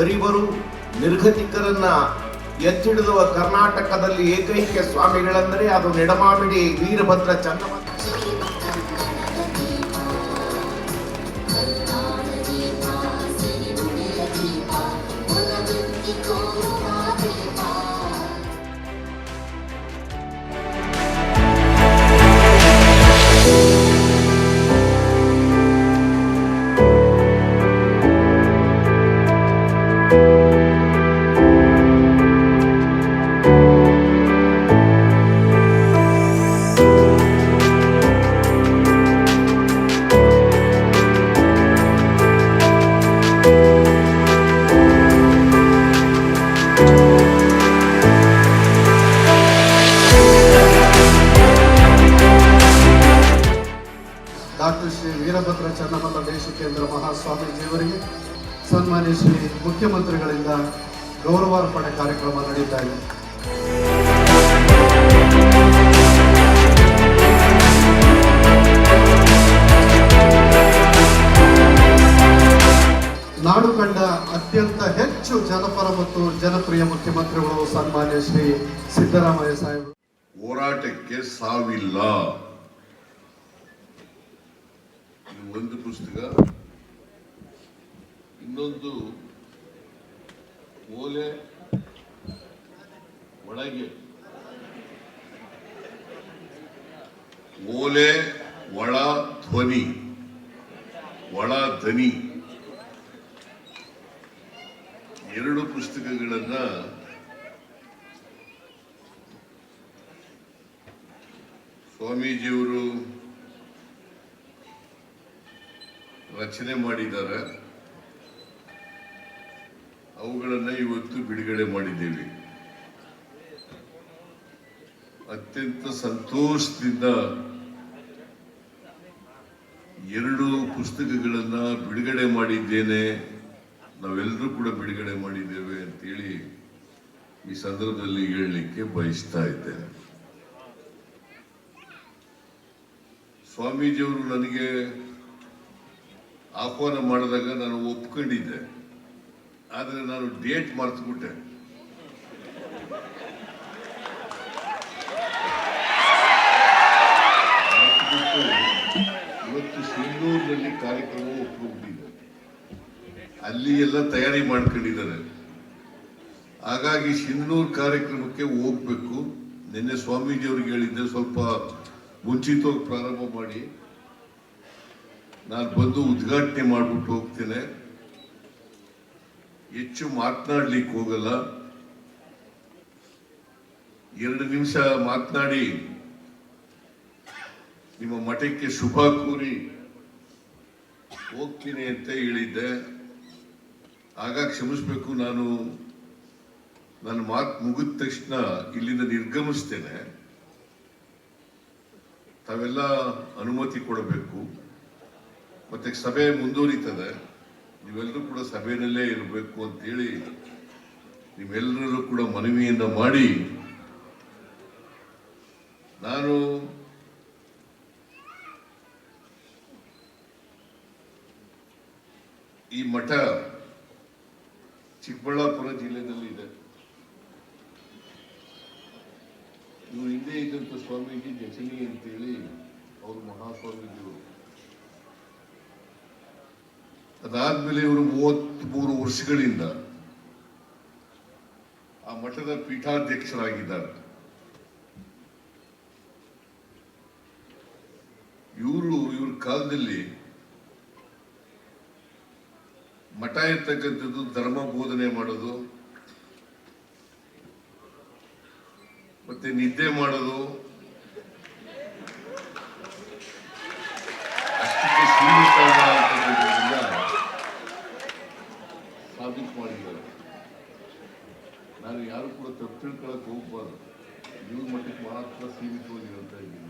ಗರೀಬರು ನಿರ್ಗತಿಕರನ್ನ ಎತ್ತಿಡಿದುವ ಕರ್ನಾಟಕದಲ್ಲಿ ಏಕೈಕ ಸ್ವಾಮಿಗಳೆಂದರೆ ಅದು ನೆಡಮಾಮಿಡಿ ವೀರಭದ್ರ ಚನ್ನಮ್ಮ ಡಾಕ್ಟರ್ ಶ್ರೀ ವೀರಭದ್ರ ಚನ್ನಮಲ್ಲ ದೇಶಿಕೇಂದ್ರ ಮಹಾಸ್ವಾಮೀಜಿಯವರಿಗೆ ಸನ್ಮಾನ್ಯ ಶ್ರೀ ಮುಖ್ಯಮಂತ್ರಿಗಳಿಂದ ಗೌರವಾರ್ಪಣೆ ಕಾರ್ಯಕ್ರಮ ನಡೀತಾ ಇದೆ. ನಾಡು ಕಂಡ ಅತ್ಯಂತ ಹೆಚ್ಚು ಜನಪರ ಮತ್ತು ಜನಪ್ರಿಯ ಮುಖ್ಯಮಂತ್ರಿಗಳು ಸನ್ಮಾನ್ಯ ಶ್ರೀ ಸಿದ್ದರಾಮಯ್ಯ ಸಾಹೇಬರು ಹೋರಾಟಕ್ಕೆ ಸಾವಿಲ್ಲ. ಒಂದು ಪುಸ್ತಕ ಇನ್ನೊಂದು ಓಲೆ ಒಳಗೆ. ಓಲೆ ಒಳ ಧ್ವನಿ ಒಳ ಧ್ವನಿ. ಎರಡು ಪುಸ್ತಕಗಳನ್ನ ಸ್ವಾಮೀಜಿಯವರು ರಚನೆ ಮಾಡಿದ್ದಾರೆ. ಅವುಗಳನ್ನು ಇವತ್ತು ಬಿಡುಗಡೆ ಮಾಡಿದ್ದೇವೆ. ಅತ್ಯಂತ ಸಂತೋಷದಿಂದ ಎರಡು ಪುಸ್ತಕಗಳನ್ನು ಬಿಡುಗಡೆ ಮಾಡಿದ್ದೇನೆ. ನಾವೆಲ್ಲರೂ ಕೂಡ ಬಿಡುಗಡೆ ಮಾಡಿದ್ದೇವೆ ಅಂತೇಳಿ ಈ ಸಂದರ್ಭದಲ್ಲಿ ಹೇಳಲಿಕ್ಕೆ ಬಯಸ್ತಾ ಇದ್ದೇನೆ. ಸ್ವಾಮೀಜಿಯವರು ನನಗೆ ಆಹ್ವಾನ ಮಾಡಿದಾಗ ನಾನು ಒಪ್ಕೊಂಡಿದ್ದೆ. ಆದರೆ ನಾನು ಡೇಟ್ ಮರೆತುಬಿಟ್ಟೆ. ಇವತ್ತು ಸಿಂಧೂರಿನಲ್ಲಿ ಕಾರ್ಯಕ್ರಮ ಒಪ್ಪಿದೆ ಅಲ್ಲಿ ಎಲ್ಲ ತಯಾರಿ ಮಾಡ್ಕೊಂಡಿದ್ದಾರೆ. ಹಾಗಾಗಿ ಸಿಂಧೂರ್ ಕಾರ್ಯಕ್ರಮಕ್ಕೆ ಹೋಗ್ಬೇಕು. ನಿನ್ನೆ ಸ್ವಾಮೀಜಿ ಅವ್ರಿಗೆ ಹೇಳಿದ್ದೆ, ಸ್ವಲ್ಪ ಮುಂಚಿತವಾಗಿ ಪ್ರಾರಂಭ ಮಾಡಿ. ನಾನು ಬಂದು ಉದ್ಘಾಟನೆ ಮಾಡಿಬಿಟ್ಟು ಹೋಗ್ತೇನೆ. ಹೆಚ್ಚು ಮಾತನಾಡ್ಲಿಕ್ಕೆ ಹೋಗಲ್ಲ. ಎರಡು ನಿಮಿಷ ಮಾತನಾಡಿ. ನಿಮ್ಮ ಮಠಕ್ಕೆ ಶುಭ ಕೋರಿ ಹೋಗ್ತೀನಿ ಅಂತ ಹೇಳಿದ್ದೆ. ಆಗ ಕ್ಷಮಿಸ್ಬೇಕು, ನಾನು ನನ್ನ ಮಾತು ಮುಗಿದ ತಕ್ಷಣ ಇಲ್ಲಿಂದ ನಿರ್ಗಮಿಸ್ತೇನೆ. ತಾವೆಲ್ಲ ಅನುಮತಿ ಕೊಡಬೇಕು. ಮತ್ತೆ ಸಭೆ ಮುಂದುವರಿತದೆ. ನೀವೆಲ್ಲರೂ ಕೂಡ ಸಭೆಯಲ್ಲೇ ಇರಬೇಕು ಅಂತೇಳಿ ನೀವೆಲ್ಲರಲ್ಲೂ ಕೂಡ ಮನವಿಯಿಂದ ಮಾಡಿ ನಾನು ಈ ಮಠ ಚಿಕ್ಕಬಳ್ಳಾಪುರ ಜಿಲ್ಲೆಯಲ್ಲಿ ಇದೆ. ಇವರು ಹಿಂದೆ ಇದ್ದಂಥ ಸ್ವಾಮೀಜಿ ಜಚನಿ ಅಂತೇಳಿ ಅವರು ಮಹಾಸ್ವಾಮೀಜಿಗಳು. ಅದಾದ್ಮೇಲೆ ಇವರು ಮೂವತ್ಮೂರು ವರ್ಷಗಳಿಂದ ಆ ಮಠದ ಪೀಠಾಧ್ಯಕ್ಷರಾಗಿದ್ದಾರೆ. ಇವರು, ಇವ್ರ ಕಾಲದಲ್ಲಿ ಮಠ ಇರ್ತಕ್ಕಂಥದ್ದು ಧರ್ಮ ಬೋಧನೆ ಮಾಡೋದು, ಮತ್ತೆ ನಿದ್ದೆ ಮಾಡೋದು ಸಾಬೀತು ಮಾಡಿದ್ದಾರೆ ನಾನು ಯಾರು ಕೂಡ ತಪ್ಪು ತಿಳ್ಕೊಳ್ಳೋಕೆ ಹೋಗ್ಬಾರ್ದು. ಇವ್ರ ಮಟ್ಟಕ್ಕೆ ಮಾತ್ರ ಸೀಮಿತವಾಗಿ ಹೇಳ್ತಾ ಇದ್ದೀನಿ.